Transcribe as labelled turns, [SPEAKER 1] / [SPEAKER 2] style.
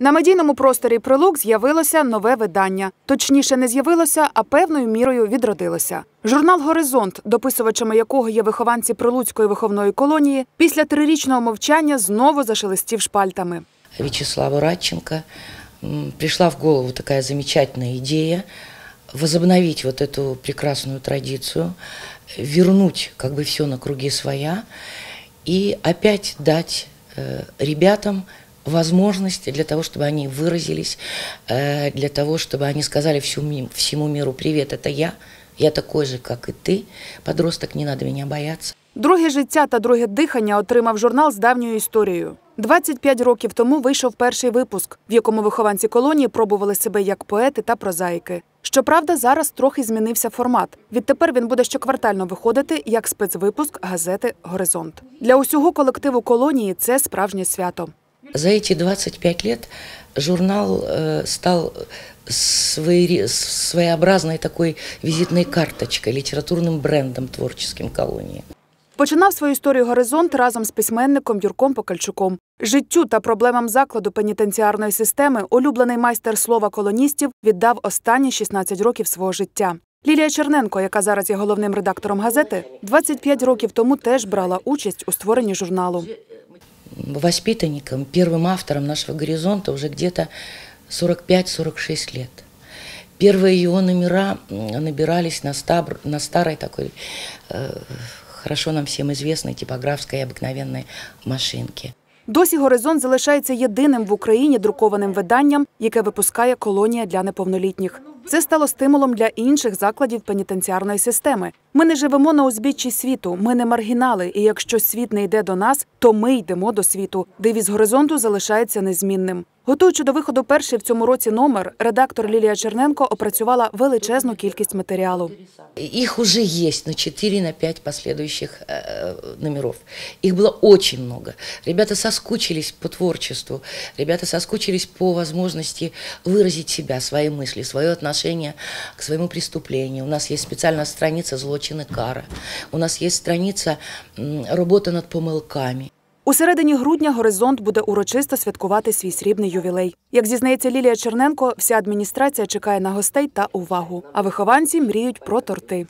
[SPEAKER 1] На медійному просторі прилук з'явилося нове видання. Точніше, не з'явилося, а певною мірою відродилося. Журнал Горизонт, дописувачами якого є вихованці прилуцької виховної колонії, після трирічного мовчання знову зашелестів шпальтами.
[SPEAKER 2] Вячеславу Радченко м, пришла в голову такая замечательная идея возобновить вот эту прекрасную традицию, вернуть как бы все на круги своя и опять дать э, ребятам возможность для того, чтобы они выразились, э, для того, чтобы они сказали всю ми- всему миру «Привет, это я, я такой же, как и ты, подросток, не надо меня бояться».
[SPEAKER 1] Друге життя та друге дихання отримав журнал з давньою історією. 25 років тому вийшов перший випуск, в якому вихованці колонії пробували себе як поети та прозаїки. Щоправда, зараз трохи змінився формат. Відтепер він буде щоквартально виходити як спецвипуск газети Горизонт. Для усього колективу колонії це справжнє свято.
[SPEAKER 2] За эти 25 лет журнал э, стал своери- своеобразной такой визитной карточкой, литературным брендом творческим колонии.
[SPEAKER 1] Починав свою історію Горизонт разом з письменником Юрком Покальчуком. Життю та проблемам закладу пенітенціарної системи улюблений майстер слова колоністів віддав останні 16 років свого життя. Лілія Черненко, яка зараз є головним редактором газети, 25 років тому теж брала участь у створенні журналу.
[SPEAKER 2] Воспитанником, первым автором нашего «Горизонта» уже где-то 45-46 лет. Первые его номера м, набирались на, стабр- на старой такой, э, хорошо нам всем известной типографской обыкновенной машинке.
[SPEAKER 1] Досі Горизонт залишається єдиним в Україні друкованим виданням, яке випускає колонія для неповнолітніх. Це стало стимулом для інших закладів пенітенціарної системи. Ми не живемо на узбіччі світу, ми не маргінали. І якщо світ не йде до нас, то ми йдемо до світу. Девіз горизонту залишається незмінним. Готуючи до виходу перший в цьому році номер, редактор Лілія Черненко опрацювала величезну кількість матеріалу.
[SPEAKER 2] Их уже есть на 4 на 5 последующих э, номеров. Их было очень много. Ребята соскучились по творчеству, ребята соскучились по возможности выразить себя, свои мысли, свое отношение к своему преступлению. У нас есть специальная страница «Злочин и кара», у нас є страниця робота над помилками».
[SPEAKER 1] У середині грудня горизонт буде урочисто святкувати свій срібний ювілей. Як зізнається Лілія Черненко, вся адміністрація чекає на гостей та увагу. А вихованці мріють про торти.